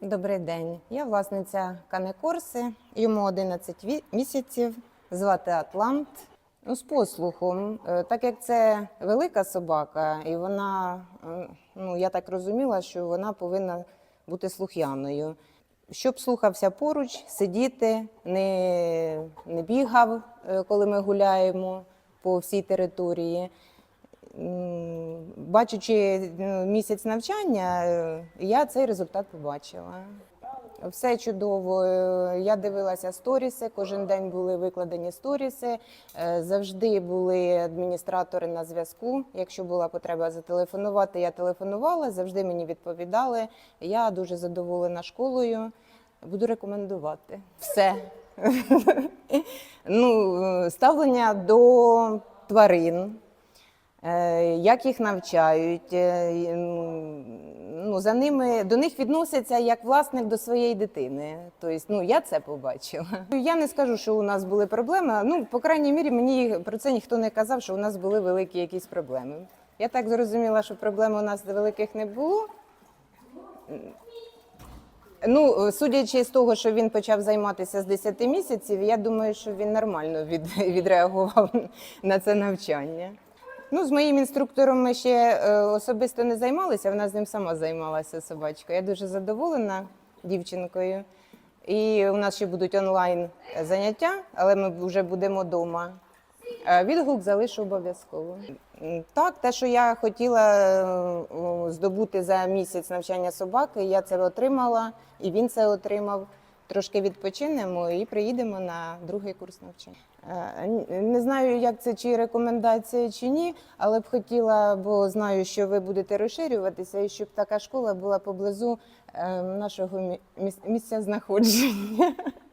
Добрий день. Я власниця Канекорси. Йому 11 ві- місяців. Звати Атлант. Ну, з послухом, Е, так як це велика собака, і вона, ну я так розуміла, що вона повинна бути слух'яною. Щоб слухався поруч, сидіти, не, не бігав, е, коли ми гуляємо по всій території. Бачучи ну, місяць навчання, е, я цей результат побачила. Все чудово. Е, Я дивилася сторіси. Кожен день були викладені сторіси. Е, Завжди були адміністратори на зв'язку. Якщо була потреба зателефонувати, я телефонувала. Завжди мені відповідали. Я дуже задоволена школою. Буду рекомендувати все. ну, ставлення до тварин. Е, Як їх навчають, е, ну, за ними до них відносяться як власник до своєї дитини. Тобто, ну я це побачила. Я не скажу, що у нас були проблеми. Ну, по крайній мірі, мені про це ніхто не казав, що у нас були великі якісь проблеми. Я так зрозуміла, що проблем у нас великих не було. Ну, судячи з того, що він почав займатися з 10 місяців, я думаю, що він нормально від, відреагував на це навчання. Ну, з моїм інструктором ми ще е, особисто не займалися, вона з ним сама займалася собачкою. Я дуже задоволена дівчинкою. І у нас ще будуть онлайн заняття, але ми вже будемо вдома. Е, Відгук залишу обов'язково. Так, те, що я хотіла е, здобути за місяць навчання собаки, я це отримала, і він це отримав. Трошки відпочинемо і приїдемо на другий курс навчання. Е, Не знаю, як це чи рекомендація, чи ні, але б хотіла, бо знаю, що ви будете розширюватися, і щоб така школа була поблизу е, нашого мі- місця знаходження.